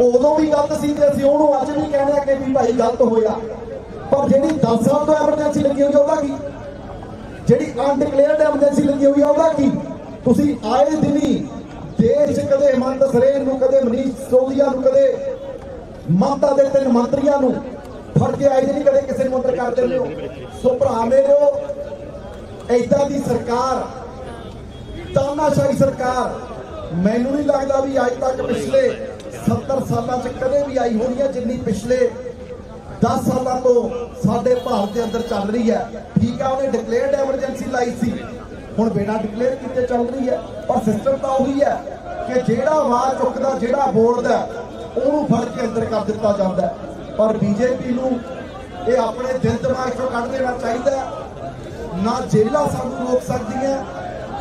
ਉਦੋਂ ਵੀ ਗਲਤ ਸੀ ਤੇ ਅਸੀਂ ਉਹਨੂੰ ਅੱਜ ਵੀ ਕਹਿੰਦੇ ਆ ਕਿ ਵੀ ਭਾਈ ਗਲਤ ਹੋਇਆ। ਪਰ ਜਿਹੜੀ 10 ਸਾਲ ਤੋਂ ਐਮਰਜੈਂਸੀ ਲੱਗੀ ਹੋਈ ਉਹਦਾ ਕੀ? ਜਿਹੜੀ ਅਨਡਿਕਲੇਅਰਡ ਐਮਰਜੈਂਸੀ ਲੱਗੀ ਹੋਈ ਉਹਦਾ ਕੀ? ਤੁਸੀਂ ਆਏ ਦਿਨੀ ਦੇਸ਼ ਕਦੇ ਹੇਮੰਤ ਸਰੇਨ ਨੂੰ, ਕਦੇ ਮਨੀਸ਼ ਸੋਦੀਆ ਨੂੰ, ਕਦੇ ਮਮਤਾ ਦੇ ਤਿੰਨ ਮੰਤਰੀਆਂ ਨੂੰ ਫੜ ਕੇ ਆਏ ਦਿਨੀ ਕਦੇ ਕਿਸੇ ਨੂੰ ਅੰਦਰ ਕਰ ਦਿੰਦੇ ਹੋ? ਸੋ ਭਰਾ ਮੇਰਿਓ ਏਦਾਂ ਦੀ ਸਰਕਾਰ, ਤਾਨਾਸ਼ਾਹੀ ਸਰਕਾਰ, ਮੈਨੂੰ ਨਹੀਂ ਲੱਗਦਾ ਵੀ ਅੱਜ ਤੱਕ ਪਿਛਲੇ 70 ਸਾਲਾਂ 'ਚ ਕਦੇ ਵੀ ਆਈ ਹੋਣੀ ਹੈ ਜਿੰਨੀ ਪਿਛਲੇ 10 ਸਾਲਾਂ ਤੋਂ ਸਾਡੇ ਭਾਰਤ ਦੇ ਅੰਦਰ ਚੱਲ ਰਹੀ ਹੈ। ਠੀਕ ਆ, ਉਹਨੇ ਡਿਕਲੇਅਰਡ ਐਮਰਜੈਂਸੀ ਲਾਈ ਸੀ। ਹੁਣ ਬਿਨਾਂ ਡਿਕਲੇਅਰ ਕੀਤੇ ਚੱਲ ਰਹੀ ਹੈ। ਪਰ ਸਿਸਟਮ ਤਾਂ ਉਹੀ ਹੈ ਕਿ ਜਿਹੜਾ ਆਵਾਜ਼ ਚੁੱਕਦਾ, ਜਿਹੜਾ ਬੋਲਦਾ, ਉਹਨੂੰ ਫੜ ਕੇ ਅੰਦਰ ਕਰ ਦਿੱਤਾ ਜਾਂਦਾ ਪਰ ਬੀਜੇਪੀ ਨੂੰ ਇਹ ਆਪਣੇ ਦਿਲ ਦਿਮਾਗ ਚੋਂ ਕੱਢ ਦੇਣਾ ਚਾਹੀਦਾ ਨਾ ਜੇਲਾਂ ਸਾਨੂੰ ਰੋਕ ਸਕਦੀਆਂ,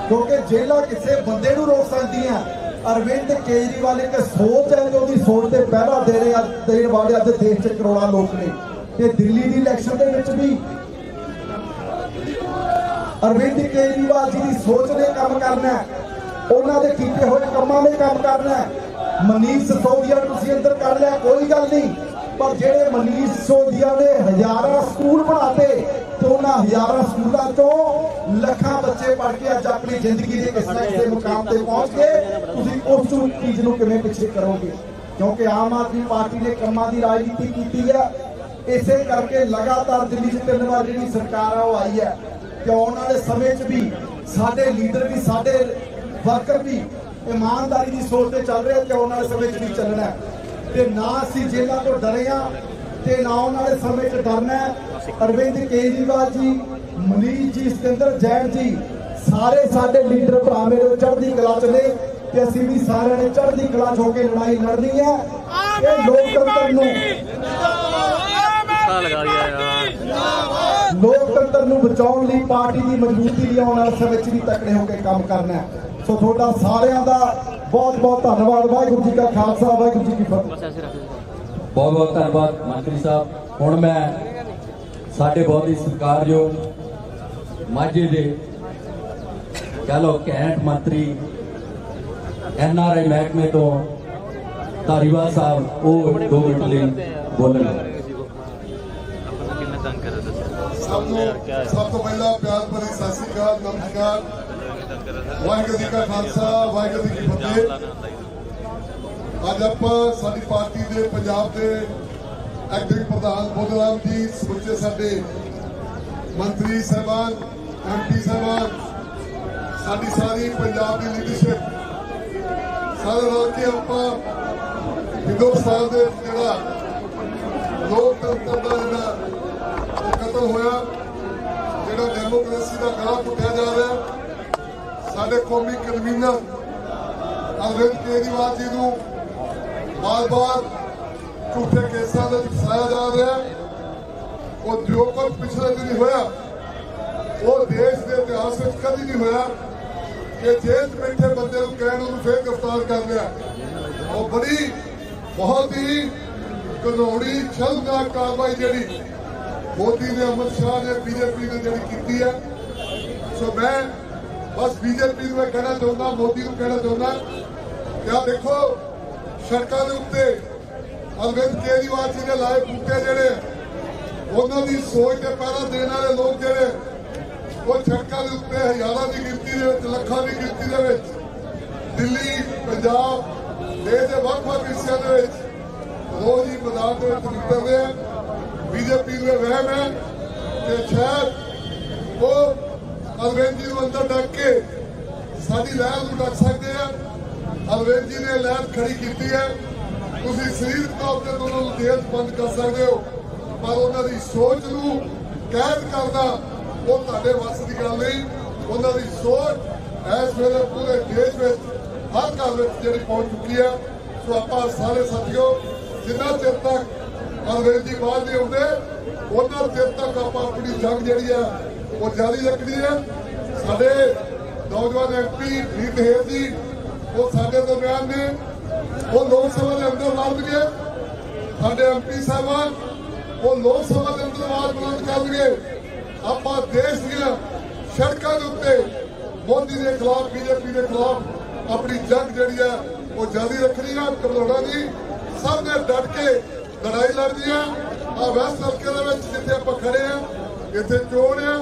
ਕਿਉਂਕਿ ਜੇਲਾਂ ਕਿਸੇ ਬੰਦੇ ਨੂੰ ਰੋਕ ਸਕਦੀਆਂ। ਅਰਵਿੰਦ ਕੇਜਰੀਵਾਲ ਇੱਕ ਸੋਚ ਹੈ ਤੇ ਉਹਦੀ ਸੋਚ ਤੇ ਪਹਿਰਾ ਦੇ ਰਹੇ ਆ ਦੇਣ ਵਾਲੇ ਅੱਜ ਦੇਸ਼ 'ਚ ਕਰੋੜਾਂ ਲੋਕ ਨੇ। ਤੇ ਦਿੱਲੀ ਦੀ ਇਲੈਕਸ਼ਨ ਦੇ ਵਿੱਚ ਵੀ ਅਰਵਿੰਦ ਕੇਜਰੀਵਾਲ ਜੀ ਦੀ ਸੋਚ ਨੇ ਕੰਮ ਕਰਨਾ ਉਹਨਾਂ ਦੇ ਕੀਤੇ ਹੋਏ ਕੰਮਾਂ ਨੇ ਕੰਮ ਕਰਨਾ ਹੈ। ਮਨੀਸ਼ ਸੋਦੀਆ ਤੁਸੀਂ ਅੰਦਰ ਕਰ ਲਿਆ, ਕੋਈ ਗੱਲ ਨਹੀਂ। ਪਰ ਜਿਹੜੇ ਮਨੀਸ਼ ਸੋਦੀਆ ਨੇ ਹਜ਼ਾਰਾਂ ਸਕੂਲ ਬਣਾਤੇ ਤੇ ਉਹਨਾਂ ਹਜ਼ਾਰਾਂ ਸਕੂਲਾਂ ਤੋਂ ਲੱਖਾਂ ਬੱਚੇ ਪੜ੍ਹ ਕੇ ਅੱਜ ਆਪਣੀ ਜ਼ਿੰਦਗੀ ਦੇ ਕਿਸੇ ਨਾ ਕਿਸੇ ਮੁਕਾਮ ਤੇ ਪਹੁੰਚ ਗਏ। ਤੁਸੀਂ ਉਸ ਚੀਜ਼ ਨੂੰ ਕਿਵੇਂ ਪਿੱਛੇ ਕਰੋਗੇ? ਕਿਉਂਕਿ ਆਮ ਆਦਮੀ ਪਾਰਟੀ ਨੇ ਕੰਮਾਂ ਦੀ ਰਾਜਨੀਤੀ ਕੀਤੀ ਹੈ ਇਸੇ ਕਰਕੇ ਲਗਾਤਾਰ ਦਿੱਲੀ 'ਚ ਤਿੰਨ ਵਾਰ ਜਿਹੜੀ ਸਰਕਾਰ ਆ, ਉਹ ਆਈ ਹੈ ਤੇ ਆਉਣ ਵਾਲੇ ਸਮੇਂ 'ਚ ਵੀ ਸਾਡੇ ਲੀਡਰ ਵੀ, ਸਾਡੇ ਵਰਕਰ ਵੀ ਇਮਾਨਦਾਰੀ ਦੀ ਸੋਚ ਤੇ ਚੱਲ ਰਹੇ ਤੇ ਆਉਣ ਵਾਲੇ ਸਮੇਂ 'ਚ ਵੀ ਚੱਲਣਾ ਹੈ। ਤੇ ਨਾ ਅਸੀਂ ਜੇਲ੍ਹਾਂ ਤੋਂ ਡਰੇ ਆ ਤੇ ਨਾ ਆਉਣ ਵਾਲੇ ਸਮੇਂ 'ਚ ਡਰਨਾ। ਅਰਵਿੰਦ ਕੇਜਰੀਵਾਲ ਜੀ ਮਨੀਸ਼ ਜੀ ਸਤਿੰਦਰ ਜੈਨ ਜੀ ਸਾਰੇ ਸਾਡੇ ਲੀਡਰ ਭਰਾ ਮੇਰੇ ਚੜ੍ਹਦੀ ਕਲਾ 'ਚ ਨੇ ਤੇ ਅਸੀਂ ਵੀ ਸਾਰਿਆਂ ਨੇ ਚੜ੍ਹਦੀ ਕਲਾ 'ਚ ਹੋ ਕੇ ਲੜਾਈ ਲੜਨੀ ਹੈ ਇਹ ਲੋਕਤੰਤਰ ਨੂੰ ਲਗਾ ਯਾਰ ਲੋਕਤੰਤਰ ਨੂੰ ਬਚਾਉਣ ਲਈ ਪਾਰਟੀ ਦੀ ਮਜ਼ਬੂਤੀ ਲਈ ਆਉਣ ਵਾਲੇ ਸਮੇਂ 'ਚ ਵੀ ਤਕੜੇ ਹੋ ਕੇ ਕੰਮ ਕਰਨਾ ਹੈ। ਸੋ ਤੁਹਾਡਾ ਸਾਰਿਆਂ ਦਾ ਬਹੁਤ ਬਹੁਤ ਧੰਨਵਾਦ। ਵਾਹਿਗੁਰੂ ਜੀ ਕਾ ਖਾਲਸਾ ਵਾਹਿਗੁਰੂ ਜੀ ਕੀ ਫਤਿਹ। ਬਹੁਤ ਬਹੁਤ ਧੰਨਵਾਦ ਮੰਤਰੀ ਸਾਹਿਬ। ਹੁਣ ਮੈਂ ਸਾਡੇ ਬਹੁਤ ਹੀ ਸਤਿਕਾਰਯੋਗ ਮਾਝੇ ਦੇ ਕਹ ਕੈਂਟ ਮੰਤਰੀ ਐਨ ਆਰ ਆਈ ਮਹਿਕਮੇ ਤੋਂ ਧਾਰੀਵਾਲ ਸਾਹਿਬ ਉਹ ਦੋ ਮਿੰਟ ਲਈ ਬੋਲਣਗੇ। ਹੈ? ਸਭ ਤੋਂ ਪਹਿਲਾਂ ਪਿਆਰ ਭਰੀ ਸਤਿ ਸ੍ਰੀ ਅਕਾਲ ਨਮਸਕਾਰ। ਵਾਹਿਗੁਰੂ ਜੀ ਕਾ ਖਾਲਸਾ, ਵਾਹਿਗੁਰੂ ਜੀ ਕੀ ਫਤਿਹ। ਅੱਜ ਆਪਾਂ ਸਾਡੀ ਪਾਰਟੀ ਦੇ ਪੰਜਾਬ ਦੇ ਐਕਟਿਵ ਪ੍ਰਧਾਨ ਬੋਧਰਾਮ ਜੀ ਸਮੁੱਚੇ ਸਾਡੇ ਮੰਤਰੀ ਸਾਹਿਬਾਨ ਐਮਪੀ ਸਾਹਿਬਾਨ, ਸਾਡੀ ਸਾਰੀ ਪੰਜਾਬ ਦੀ ਲੀਡਰਸ਼ਿਪ ਸਾਰੇ ਰਲ ਕੇ ਆਪਾਂ ਹਿੰਦੁਸਤਾਨ ਦੇ ਜਿਹੜਾ ਲੋਕਤੰਤਰ ਦਾ ਜਿਹੜਾ ਕਤਲ ਹੋਇਆ, ਜਿਹੜਾ ਡੈਮੋਕ੍ਰੇਸੀ ਦਾ ਗਲਾ ਪੁੱਟਿਆ ਸਾਡੇ ਕੌਮੀ ਕਨਵੀਨਰ ਅਰਵਿੰਦ ਕੇਜਰੀਵਾਲ ਜੀ ਨੂੰ ਬਾਰ-ਬਾਰ ਝੂਠੇ ਕੇਸਾਂ ਦੇ ਵਿੱਚ ਫਸਾਇਆ ਜਾ ਰਿਹਾ ਹੈ। ਉਹ ਜੋ ਕੁਝ ਪਿਛਲੇ ਦਿਨ ਹੋਇਆ, ਉਹ ਦੇਸ਼ ਦੇ ਇਤਿਹਾਸ ਵਿੱਚ ਕਦੀ ਨਹੀਂ ਹੋਇਆ ਕਿ ਜੇਲ੍ਹ ਬੈਠੇ ਬੰਦੇ ਨੂੰ ਕਹਿਣ ਉਹਨੂੰ ਫੇਰ ਗ੍ਰਿਫਤਾਰ ਕਰ ਲਿਆ ਉਹ ਬੜੀ, ਬਹੁਤ ਹੀ ਕਾਨੂੰਨੀ ਸ਼ਰਮਨਾਕ ਕਾਰਵਾਈ ਜਿਹੜੀ ਮੋਦੀ ਨੇ ਅਮਰ ਸ਼ਾਹ ਨੇ, ਬੀਜੇਪੀ ਨੇ ਜਿਹੜੀ ਕੀਤੀ ਹੈ ਸੋ ਮੈਂ ਬਸ ਬੀਜੇਪੀ ਨੂੰ ਇਹ ਕਹਿਣਾ ਚਾਹੁੰਦਾ, ਮੋਦੀ ਨੂੰ ਕਹਿਣਾ ਚਾਹੁੰਦਾ ਕਿ ਆ ਦੇਖੋ, ਸੜਕਾਂ ਦੇ ਉੱਤੇ ਅਰਵਿੰਦ ਕੇਜਰੀਵਾਲ ਜੀ ਨੇ ਲਾਏ ਬੂਟੇ ਜਿਹੜੇ, ਉਹਨਾਂ ਦੀ ਸੋਚ ਤੇ ਪਹਿਰਾ ਦੇਣ ਵਾਲੇ ਲੋਕ ਜਿਹੜੇ, ਉਹ ਸੜਕਾਂ ਦੇ ਉੱਤੇ ਹਜ਼ਾਰਾਂ ਦੀ ਗਿਣਤੀ ਦੇ ਵਿੱਚ, ਲੱਖਾਂ ਦੀ ਗਿਣਤੀ ਦੇ ਵਿੱਚ, ਦਿੱਲੀ, ਪੰਜਾਬ, ਦੇਸ਼ ਦੇ ਵੱਖ-ਵੱਖ ਹਿੱਸਿਆਂ ਦੇ ਵਿੱਚ ਰੋਜ਼ ਹੀ ਮੈਦਾਨ ਦੇ ਵਿੱਚ ਨਿਕਲਦੇ ਆ। ਬੀਜੇਪੀ ਨੂੰ ਇਹ ਵਹਿਮ ਹੈ ਕਿ ਸ਼ਾਇਦ ਉਹ ਅਰਵਿੰਦ ਜੀ ਨੂੰ ਅੰਦਰ ਡੱਕ ਕੇ ਸਾਡੀ ਲਹਿਰ ਨੂੰ ਡੱਕ ਸਕਦੇ ਆ। ਅਰਵਿੰਦ ਜੀ ਨੇ ਲਹਿਰ ਖੜੀ ਕੀਤੀ ਹੈ। ਤੁਸੀਂ ਸਰੀਰਕ ਤੌਰ ਤੇ ਉਹਨਾਂ ਨੂੰ ਜੇਲ੍ਹ ਬੰਦ ਕਰ ਸਕਦੇ ਹੋ, ਪਰ ਉਹਨਾਂ ਦੀ ਸੋਚ ਨੂੰ ਕੈਦ ਕਰਨਾ ਉਹ ਤੁਹਾਡੇ ਵੱਸ ਦੀ ਗੱਲ ਨਹੀਂ। ਉਹਨਾਂ ਦੀ ਸੋਚ ਇਸ ਵੇਲੇ ਪੂਰੇ ਦੇਸ਼ ਵਿੱਚ, ਹਰ ਘਰ ਵਿੱਚ ਜਿਹੜੀ ਪਹੁੰਚ ਚੁੱਕੀ ਹੈ। ਸੋ ਆਪਾਂ ਸਾਰੇ ਸਾਥੀਓ, ਜਿੰਨਾ ਚਿਰ ਤੱਕ ਅੰਗਰੇਜ਼ੀ ਬਾਹਰ ਨਹੀਂ ਆਉਂਦੇ, ਉਹਨਾਂ ਚਿਰ ਤੱਕ ਆਪਾਂ ਆਪਣੀ ਜੰਗ ਜਿਹੜੀ ਆ ਉਹ ਜਾਰੀ ਰੱਖਣੀ ਹੈ। ਸਾਡੇ ਨੌਜਵਾਨ ਐਮਪੀ ਰੀਤ ਹੇਰ ਜੀ, ਉਹ ਸਾਡੇ ਦਰਮਿਆਨ ਨੇ। ਉਹ ਲੋਕ ਸਭਾ ਦੇ ਅੰਦਰ ਲੜਨਗੇ ਸਾਡੇ ਐਮਪੀ ਸਾਹਿਬਾਨ, ਉਹ ਲੋਕ ਸਭਾ ਦੇ ਅੰਦਰ ਆਵਾਜ਼ ਬੁਲੰਦ ਕਰਨਗੇ। ਆਪਾਂ ਦੇਸ਼ ਦੀਆਂ ਸੜਕਾਂ ਦੇ ਉੱਤੇ ਮੋਦੀ ਦੇ ਖਿਲਾਫ, ਬੀਜੇਪੀ ਦੇ ਖਿਲਾਫ ਆਪਣੀ ਜੰਗ ਜਿਹੜੀ ਆ ਉਹ ਜਾਰੀ ਰੱਖਣੀ ਆ ਘਬਰਾਉਣਾ ਦੀ ਸਭ ਨੇ ਡਟ ਕੇ ਲੜਾਈ ਲੜਨੀ ਆ ਆ ਵੈਸਟ ਹਲਕੇ ਦੇ ਵਿੱਚ ਜਿੱਥੇ ਆਪਾਂ ਖੜੇ ਆ ਇੱਥੇ ਚੋਣ ਆ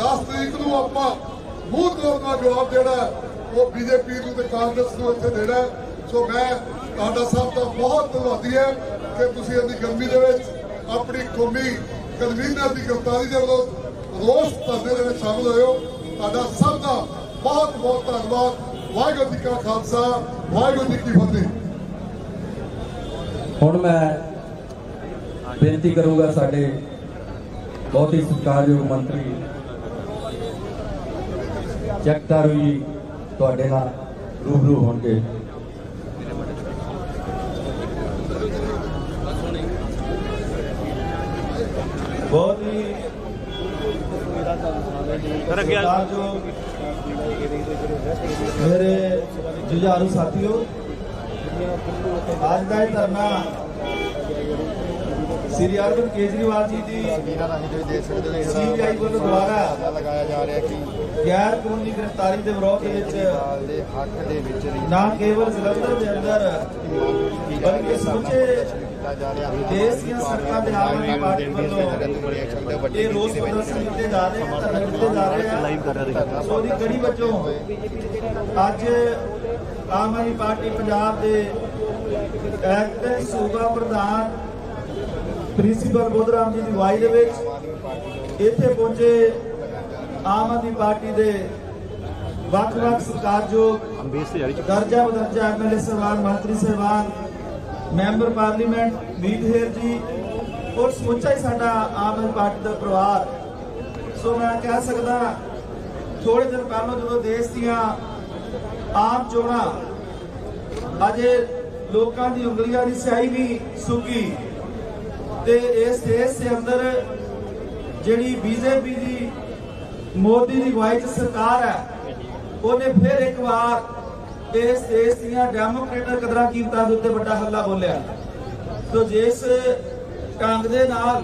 10 ਤਰੀਕ ਨੂੰ ਆਪਾਂ ਮੂੰਹ ਤੋੜ ਦਾ ਜਵਾਬ ਜਿਹੜਾ ਉਹ ਬੀਜੇਪੀ ਨੂੰ ਤੇ ਕਾਂਗਰਸ ਨੂੰ ਇੱਥੇ ਦੇਣਾ ਸੋ ਮੈਂ ਤੁਹਾਡਾ ਸਭ ਦਾ ਬਹੁਤ ਧੰਨਵਾਦੀ ਹੈ ਕਿ ਤੁਸੀਂ ਇੰਨੀ ਗਰਮੀ ਦੇ ਵਿੱਚ ਆਪਣੀ ਕੌਮੀ ਕਨਵੀਨਰ ਦੀ ਗ੍ਰਿਫਤਾਰੀ ਦੇ ਵਿਰੁੱਧ ਰੋਸ ਧਰਨੇ ਦੇ ਵਿੱਚ ਸ਼ਾਮਲ ਹੋਏ ਤੁਹਾਡਾ ਸਭ ਦਾ ਬਹੁਤ ਬਹੁਤ ਧੰਨਵਾਦ। ਵਾਹਿਗੁਰੂ ਜੀ ਕਾ ਖਾਲਸਾ, ਵਾਹਿਗੁਰੂ ਜੀ ਕੀ ਫਤਿਹ। ਹੁਣ ਮੈਂ ਬੇਨਤੀ ਕਰੂੰਗਾ ਸਾਡੇ ਬਹੁਤ ਹੀ ਸਤਿਕਾਰਯੋਗ ਮੰਤਰੀ ਜਗਤਾਰੂ ਜੀ ਤੁਹਾਡੇ ਨਾਲ ਰੂਬਰੂ ਹੋਣਗੇ। ਬਹੁਤ ਹੀ ਮੇਰੇ ਜੁਝਾਰੂ ਸਾਥੀਓ ਅੱਜ ਦਾ ਇਹ ਧਰਨਾ ਸ੍ਰੀ ਅਰਵਿੰਦ ਕੇਜਰੀਵਾਲ ਜੀ ਦੀ ਸੀਬੀਆਈ ਵੱਲੋਂ ਦੁਆਰਾ ਲਗਾਇਆ ਜਾ ਰਿਹਾ ਕਿ ਗੈਰ ਕਾਨੂੰਨੀ ਗ੍ਰਿਫਤਾਰੀ ਦੇ ਵਿਰੋਧ ਦੇ ਵਿੱਚ ਦੇ ਹੱਕ ਦੇ ਨਾ ਕੇਵਲ ਜਲੰਧਰ ਦੇ ਅੰਦਰ ਬਲਕਿ ਸਮੁੱਚੇ ਕੀਤਾ ਜਾ ਰਿਹਾ। ਦੇਸ਼ ਦੀਆਂ ਸੜਕਾਂ ਤੇ ਆਮ ਪਾਰਟੀ ਵੱਲੋਂ ਇਹ ਰੋਸ ਪ੍ਰਦਰਸ਼ਨ ਕੀਤੇ ਜਾ ਰਹੇ ਹਨ ਧਰਨੇ ਦਿੱਤੇ ਜਾ ਰਹੇ ਹਨ ਸੋ ਉਹਦੀ ਕੜੀ ਵਜੋਂ ਅੱਜ ਆਮ ਆਦਮੀ ਪਾਰਟੀ ਪੰਜਾਬ ਦੇ ਐਕਟਿੰਗ ਸੂਬਾ ਪ੍ਰਧਾਨ ਪ੍ਰਿੰਸੀਪਲ ਬੋਧਰਾਮ ਜੀ ਦੀ ਅਗਵਾਈ ਦੇ ਵਿੱਚ ਇੱਥੇ ਪਹੁੰਚੇ ਆਮ ਆਦਮੀ ਪਾਰਟੀ ਦੇ ਵੱਖ-ਵੱਖ ਸਰਕਾਰਯੋਗ ਦਰਜਾ ਬਦਰਜਾ ਐਮਐਲਏ ਸਾਹਿਬਾਨ, ਮੰਤਰੀ ਸਾਹਿਬਾਨ, ਮੈਂਬਰ ਪਾਰਲੀਮੈਂਟ ਮੀਤ ਹੇਰ ਜੀ, ਔਰ ਸਮੁੱਚਾ ਹੀ ਸਾਡਾ ਆਮ ਆਦਮੀ ਪਾਰਟੀ ਦਾ ਪਰਿਵਾਰ। ਸੋ ਮੈਂ ਕਹਿ ਸਕਦਾ ਥੋੜੇ ਦਿਨ ਪਹਿਲਾਂ ਜਦੋਂ ਦੇਸ਼ ਦੀਆਂ ਆਮ ਚੋਣਾਂ, ਅਜੇ ਲੋਕਾਂ ਦੀ ਉਂਗਲੀਆਂ ਦੀ ਸਿਆਹੀ ਵੀ ਸੁੱਕੀ, ਤੇ ਇਸ ਦੇਸ਼ ਦੇ ਅੰਦਰ ਜਿਹੜੀ ਬੀਜੇਪੀ ਦੀ ਮੋਦੀ ਦੀ ਅਗਵਾਈ ਚ ਸਰਕਾਰ ਹੈ। ਉਹਨੇ ਫਿਰ ਇੱਕ ਵਾਰ ਇਸ ਦੇਸ਼ ਦੀਆਂ ਡੈਮੋਕ੍ਰੇਟਿਕ ਕਦਰਾਂ ਕੀਮਤਾਂ ਦੇ ਉੱਤੇ ਵੱਡਾ ਹੱਲਾ ਬੋਲਿਆ। ਤੋ ਜਿਸ ਢੰਗ ਦੇ ਨਾਲ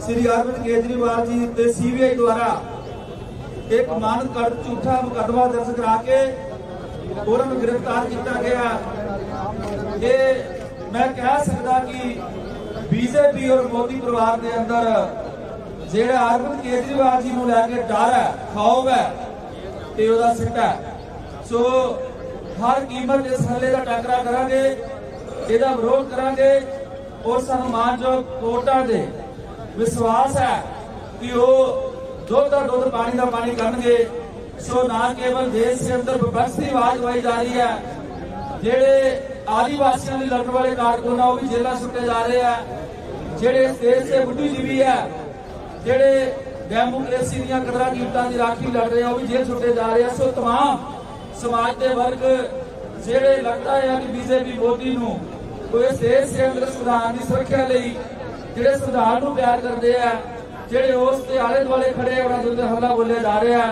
ਸ੍ਰੀ ਅਰਵਿੰਦ ਕੇਜਰੀਵਾਲ ਜੀ ਤੇ ਸੀਬੀਆਈ ਦੁਆਰਾ ਇੱਕ ਮਾਨਤ ਕਰ ਝੂਠਾ ਮੁਕੱਦਮਾ ਦਰਜ ਕਰਾ ਕੇ ਉਹਨਾਂ ਨੂੰ ਗ੍ਰਿਫਤਾਰ ਕੀਤਾ ਗਿਆ। ਇਹ ਮੈਂ ਕਹਿ ਸਕਦਾ ਕਿ ਬੀਜੇਪੀ ਔਰ ਮੋਦੀ ਪਰਿਵਾਰ ਦੇ ਅੰਦਰ ਜਿਹੜਾ ਅਰਵਿੰਦ ਕੇਜਰੀਵਾਲ ਜੀ ਨੂੰ ਲੈ ਕੇ ਡਰ ਹੈ, ਖੌਫ ਹੈ ਤੇ ਉਹਦਾ ਸਿੱਟਾ ਸੋ ਹਰ ਕੀਮਤ ਇਸ ਹੱਲੇ ਦਾ ਟਾਕਰਾ ਕਰਾਂਗੇ, ਇਹਦਾ ਵਿਰੋਧ ਕਰਾਂਗੇ ਔਰ ਸਾਨੂੰ ਮਾਨਯੋਗ ਕੋਰਟਾਂ ਦੇ ਵਿਸ਼ਵਾਸ ਹੈ ਕਿ ਉਹ ਦੁੱਧ ਦਾ ਦੁੱਧ, ਪਾਣੀ ਦਾ ਪਾਣੀ ਕਰਨਗੇ। ਸੋ ਨਾ ਕੇਵਲ ਦੇਸ਼ ਦੇ ਅੰਦਰ ਵਿਪਕਸ਼ ਦੀ ਆਵਾਜ਼ ਵਾਈ ਜਾ ਰਹੀ ਹੈ, ਜਿਹੜੇ ਆਦੀਵਾਸੀਆਂ ਦੇ ਲੜਨ ਵਾਲੇ ਕਾਰਕੁਨ ਆ ਉਹ ਵੀ ਜੇਲ੍ਹਾਂ ਸੁੱਟੇ ਜਾ ਰਹੇ ਆ ਜਿਹੜੇ ਦੇਸ਼ ਦੇ ਬੁੱਧੀਜੀਵੀ ਆ ਜਿਹੜੇ ਡੈਮੋਕ੍ਰੇਸੀ ਦੀਆਂ ਕਦਰਾਂ ਕੀਮਤਾਂ ਦੀ ਰਾਖੀ ਲੜ ਰਹੇ ਆ ਉਹ ਵੀ ਜੇਲ੍ਹ ਸੁੱਟੇ ਜਾ ਰਹੇ ਆ ਸੋ तमाम ਸਮਾਜ ਦੇ ਵਰਗ ਜਿਹੜੇ ਲੱਗਦਾ ਹੈ ਕਿ ਬੀਜੇਪੀ ਮੋਦੀ ਨੂੰ ਕੋਈ ਇਸ ਦੇਸ਼ ਦੇ ਅੰਦਰ ਸੰਵਿਧਾਨ ਦੀ ਸੁਰੱਖਿਆ ਲਈ ਜਿਹੜੇ ਸੰਵਿਧਾਨ ਨੂੰ ਪਿਆਰ ਕਰਦੇ ਆ ਜਿਹੜੇ ਉਸ ਦੇ ਆਲੇ ਦੁਆਲੇ ਖੜੇ ਆ, ਉਹਨਾਂ ਦੇ ਉੱਤੇ ਹਮਲਾ ਬੋਲਿਆ ਜਾ ਰਿਹਾ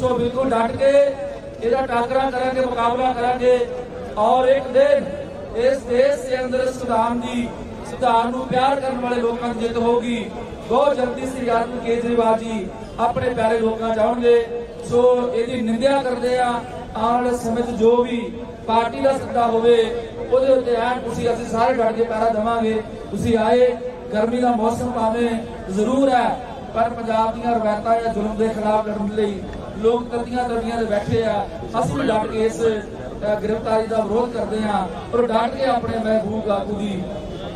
ਸੋ ਬਿਲਕੁਲ ਡਟ ਕੇ ਇਹਦਾ ਟਾਕਰਾ ਕਰਾਂਗੇ ਮੁਕਾਬਲਾ ਕਰਾਂਗੇ ਔਰ ਇੱਕ ਦਿਨ ਇਸ ਦੇਸ਼ ਦੇ ਅੰਦਰ ਸੰਵਿਧਾਨ ਦੀ ਸੰਵਿਧਾਨ ਨੂੰ ਪਿਆਰ ਕਰਨ ਵਾਲੇ ਲੋਕਾਂ ਦੀ ਜਿੱਤ ਹੋਊਗੀ ਬਹੁਤ ਜਲਦੀ ਸ੍ਰੀ ਅਰਵਿੰਦ ਕੇਜਰੀਵਾਲ ਜੀ ਆਪਣੇ ਪਿਆਰੇ ਲੋਕਾਂ ਜਾਣਗੇ ਸੋ ਇਹਦੀ ਨਿੰਦਿਆ ਕਰਦੇ ਆ। ਆਉਣ ਵਾਲੇ ਸਮੇਂ 'ਚ ਜੋ ਵੀ ਪਾਰਟੀ ਦਾ ਸੱਦਾ ਹੋਵੇ, ਉਹਦੇ ਉੱਤੇ ਐਨ ਤੁਸੀਂ ਅਸੀਂ ਸਾਰੇ ਡਟ ਕੇ ਪੈਰਾ ਦੇਵਾਂਗੇ। ਤੁਸੀਂ ਆਏ, ਗਰਮੀ ਦਾ ਮੌਸਮ ਭਾਵੇਂ ਜ਼ਰੂਰ ਹੈ, ਪਰ ਪੰਜਾਬ ਦੀਆਂ ਰਵਾਇਤਾਂ ਜਾਂ ਜ਼ੁਲਮ ਦੇ ਖਿਲਾਫ ਲੜਨ ਲਈ ਲੋਕ ਤਰਦੀਆਂ ਤਰਦੀਆਂ ਦੇ ਬੈਠੇ ਆ। ਅਸੀਂ ਵੀ ਡਟ ਕੇ ਇਸ ਗ੍ਰਿਫਤਾਰੀ ਦਾ ਵਿਰੋਧ ਕਰਦੇ ਆ। ਔਰ ਡਟ ਕੇ ਆਪਣੇ ਮਹਿਬੂਬ ਆਗੂ ਦੀ,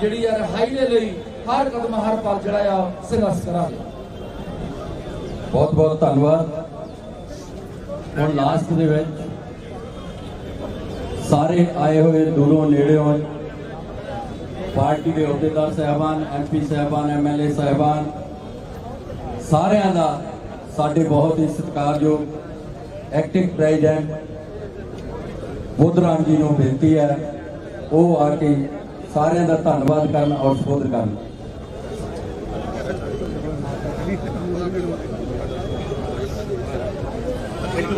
ਜਿਹੜੀ ਹੈ ਰਿਹਾਈ ਦੇ ਲਈ ਹਰ ਕਦਮ, ਹਰ ਪਲ ਜਿਹੜਾ ਆ, ਸੰਘਰਸ਼ ਕਰਾਂਗੇ। ਬਹੁਤ ਬਹੁਤ ਧੰਨਵਾਦ। ਹੁਣ ਲਾਸਟ ਦੇ ਵਿੱਚ ਸਾਰੇ ਆਏ ਹੋਏ, ਦੂਰੋਂ ਨੇੜਿਓਂ ਪਾਰਟੀ ਦੇ ਅਹੁਦੇਦਾਰ ਸਹਿਬਾਨ ਐਮਪੀ ਸਹਿਬਾਨ ਐਮਐਲਏ ਸਹਿਬਾਨ, ਸਾਰਿਆਂ ਦਾ ਸਾਡੇ ਬਹੁਤ ਹੀ ਸਤਿਕਾਰਯੋਗ ਐਕਟਿੰਗ ਪ੍ਰੈਜ਼ੀਡੈਂਟ ਬੁੱਧਰਾਮ ਜੀ ਨੂੰ ਬੇਨਤੀ ਹੈ, ਉਹ ਆ ਕੇ ਸਾਰਿਆਂ ਦਾ ਧੰਨਵਾਦ ਕਰਨ ਔਰ ਸੰਬੋਧਨ ਕਰਨ।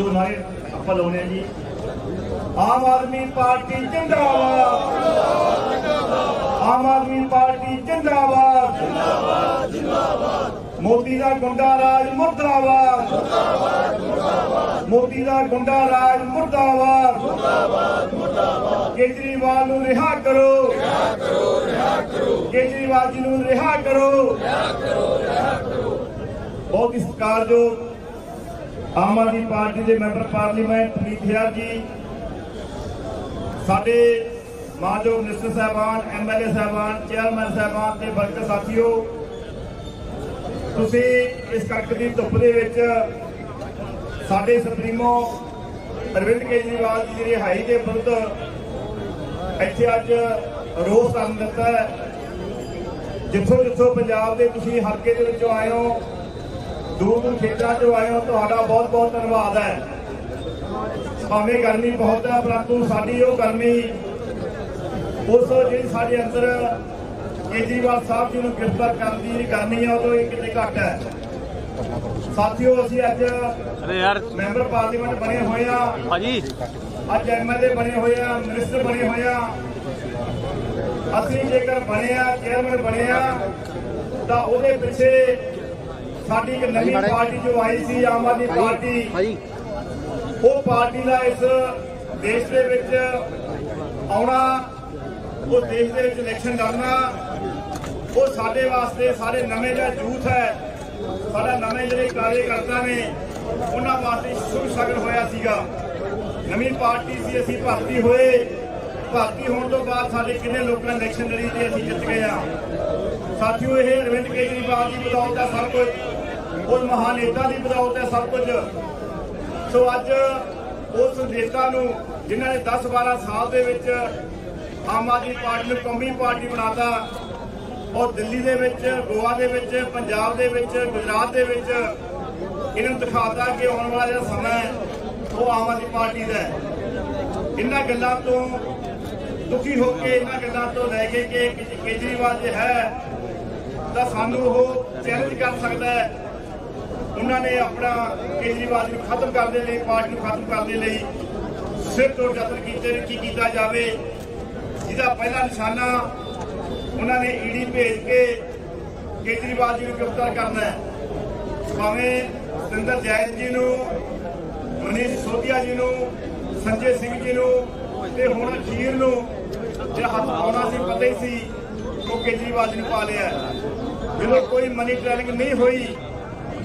ਇੱਕ ਆਪਾਂ ਲਾਉਣੇ ਆ ਜੀ। ਆਮ ਆਦਮੀ ਪਾਰਟੀ ਜਿੰਦਾਬਾਦ। ਆਮ ਆਦਮੀ ਪਾਰਟੀ ਜਿੰਦਾਬਾਦ। ਜਿੰਦਾਬਾਦ ਜਿੰਦਾਬਾਦ ਮੋਦੀ ਦਾ ਗੁੰਡਾ ਰਾਜ ਮੁਰਦਾਬਾਦ। ਮੋਦੀ ਦਾ ਗੁੰਡਾ ਰਾਜ ਮੁਰਦਾਬਾਦ। ਕੇਜਰੀਵਾਲ ਨੂੰ ਰਿਹਾ ਕਰੋ। ਰਿਹਾ ਕਰੋ ਰਿਹਾ ਕਰੋ ਕੇਜਰੀਵਾਲ ਜੀ ਨੂੰ ਰਿਹਾ ਕਰੋ ਰਿਹਾ ਕਰੋ ਰਿਹਾ ਕਰੋ। ਬਹੁਤ ਹੀ ਸਤਿਕਾਰਯੋਗ ਆਮ ਆਦਮੀ ਪਾਰਟੀ ਦੇ ਮੈਂਬਰ ਪਾਰਲੀਮੈਂਟ ਪ੍ਰੀਤ ਹਿਆਰ ਜੀ, ਸਾਡੇ ਮਾਨਯੋਗ ਮਿਨਿਸਟਰ ਸਾਹਿਬਾਨ ਐਮਐਲਏ ਸਾਹਿਬਾਨ, ਚੇਅਰਮੈਨ ਸਾਹਿਬਾਨ ਤੇ ਵਰਕਰ ਸਾਥੀਓ, ਤੁਸੀਂ ਇਸ ਕੱਟ ਦੀ ਧੁੱਪ ਦੇ ਵਿੱਚ ਸਾਡੇ ਸੁਪਰੀਮੋ ਅਰਵਿੰਦ ਕੇਜਰੀਵਾਲ ਜੀ ਦੀ ਰਿਹਾਈ ਦੇ ਵਿਰੁੱਧ ਇੱਥੇ ਅੱਜ ਰੋਸ ਕਰਨ ਦਿੱਤਾ ਜਿੱਥੋਂ ਜਿੱਥੋਂ ਪੰਜਾਬ ਦੇ ਤੁਸੀਂ ਹਲਕੇ ਦੇ ਵਿੱਚੋਂ ਆਏ ਹੋ ਦੂਰ ਦੂਰ ਖੇਤਰਾਂ ਚੋਂ ਆਏ ਹੋ ਤੁਹਾਡਾ ਬਹੁਤ ਬਹੁਤ ਧੰਨਵਾਦ ਹੈ। ਭਾਵੇਂ ਗਰਮੀ ਬਹੁਤ ਹੈ ਪਰੰਤੂ ਸਾਡੀ ਉਹ ਗਰਮੀ ਉਸ ਜਿਹੜੀ ਸਾਡੇ ਅੰਦਰ ਕੇਜਰੀਵਾਲ ਸਾਹਿਬ ਜੀ ਨੂੰ ਗ੍ਰਿਫਤਾਰ ਕਰਨ ਦੀ ਜਿਹੜੀ ਗਰਮੀ ਹੈ ਉਹ ਕਿਤੇ ਘੱਟ ਹੈ। ਸਾਥੀਓ ਅਸੀਂ ਅੱਜ ਅਰੇ ਯਾਰ। ਮੈਂਬਰ ਪਾਰਲੀਮੈਂਟ ਬਣੇ ਹੋਏ ਆ। ਭਾਜੀ ਅੱਜ ਐਮਐਲਏ ਬਣੇ ਹੋਏ ਆ ਮਿਨਿਸਟਰ ਬਣੇ ਹੋਏ ਆ। ਅਸੀਂ ਜੇਕਰ ਬਣੇ ਆ ਚੇਅਰਮੈਨ ਬਣੇ ਆ ਤਾਂ ਉਹਦੇ ਪਿੱਛੇ ਸਾਡੀ ਇੱਕ ਨਵੀਂ ਪਾਰਟੀ ਜੋ ਆਈ ਸੀ ਆਮ ਆਦਮੀ ਪਾਰਟੀ ਉਹ ਪਾਰਟੀ ਦਾ ਇਸ ਦੇਸ਼ ਦੇ ਵਿੱਚ ਆਉਣਾ ਉਹ ਦੇਸ਼ ਦੇ ਵਿੱਚ ਇਲੈਕਸ਼ਨ ਲੜਨਾ ਉਹ ਸਾਡੇ ਵਾਸਤੇ ਸਾਰੇ ਨਵੇਂ ਜਿਹੜਾ ਯੂਥ ਹੈ ਸਾਡਾ ਨਵੇਂ ਜਿਹੜੇ ਕਾਰਜਕਰਤਾ ਨੇ ਉਹਨਾਂ ਵਾਸਤੇ ਸ਼ੁਭ ਸ਼ਗਨ ਹੋਇਆ ਸੀਗਾ। ਨਵੀਂ ਪਾਰਟੀ ਸੀ ਅਸੀਂ ਭਰਤੀ ਹੋਏ। ਭਰਤੀ ਹੋਣ ਤੋਂ ਬਾਅਦ ਸਾਡੇ ਕਿੰਨੇ ਲੋਕਾਂ ਨੇ ਇਲੈਕਸ਼ਨ ਲੜੀ ਤੇ ਅਸੀਂ ਜਿੱਤ ਗਏ ਆ ਸਾਥੀਓ ਇਹ ਅਰਵਿੰਦ ਕੇਜਰੀਵਾਲ ਦੀ ਬਦੌਲਤ ਹੈ ਸਭ ਕੁਝ। ਉਸ ਮਹਾਨ ਨੇਤਾ ਦੀ ਬਦੌਲਤ ਹੈ ਸਭ ਕੁਝ। ਸੋ ਅੱਜ ਉਸ ਨੇਤਾ ਨੂੰ ਜਿਨ੍ਹਾਂ ਨੇ 10 12 ਸਾਲ ਦੇ ਵਿੱਚ ਆਮ ਆਦਮੀ ਪਾਰਟੀ ਨੂੰ ਕੌਮੀ ਪਾਰਟੀ ਬਣਾਤਾ, ਔਰ ਦਿੱਲੀ ਦੇ ਵਿੱਚ, ਗੋਆ ਦੇ ਵਿੱਚ, ਪੰਜਾਬ ਦੇ ਵਿੱਚ, ਗੁਜਰਾਤ ਦੇ ਵਿੱਚ ਇਹਨਾਂ ਨੂੰ ਦਿਖਾਤਾ ਕਿ ਆਉਣ ਵਾਲਾ ਜਿਹੜਾ ਸਮਾਂ ਹੈ, ਉਹ ਆਮ ਆਦਮੀ ਪਾਰਟੀ ਦਾ ਹੈ। ਇਹਨਾਂ ਗੱਲਾਂ ਤੋਂ ਦੁਖੀ ਹੋ ਕੇ ਇਹਨਾਂ ਗੱਲਾਂ ਤੋਂ ਲੈ ਕੇ ਕਿ ਕੇਜਰੀਵਾਲ ਜੇ ਹੈ, ਤਾਂ ਸਾਨੂੰ ਉਹ ਚੈਲੰਜ ਕਰ ਸਕਦਾ ਹੈ। ਉਹਨਾਂ ਨੇ ਆਪਣਾ ਕੇਜਰੀਵਾਲ ਨੂੰ ਖਤਮ ਕਰਨ ਦੇ ਲਈ, ਪਾਰਟੀ ਨੂੰ ਖਤਮ ਕਰਨ ਦੇ ਲਈ ਸਿਰ ਤੋਂ ਯਤਨ ਕੀਤੇ ਨੇ, ਕੀ ਕੀਤਾ ਜਾਵੇ, ਜਿਹਦਾ ਪਹਿਲਾ ਨਿਸ਼ਾਨਾ ਉਹਨਾਂ ਨੇ ਈਡੀ ਭੇਜ ਕੇ ਕੇਜਰੀਵਾਲ ਜੀ ਨੂੰ ਗ੍ਰਿਫਤਾਰ ਕਰਨਾ ਹੈ। ਭਾਵੇਂ ਸਤਿੰਦਰ ਜੈਨ ਜੀ ਨੂੰ, ਮਨੀਸ਼ ਸੋਧੀਆ ਜੀ ਨੂੰ, ਸੰਜੇ ਸਿੰਘ ਜੀ ਨੂੰ ਤੇ ਹੁਣ ਅਖੀਰ ਨੂੰ ਜਿਹੜਾ ਹੱਥ ਪਾਉਣਾ ਸੀ, ਪਤਾ ਹੀ ਸੀ ਉਹ ਕੇਜਰੀਵਾਲ ਜੀ ਨੂੰ ਪਾ ਲਿਆ ਜਦੋਂ ਕੋਈ ਮਨੀ ਟ੍ਰੇਲਿੰਗ ਨਹੀਂ ਹੋਈ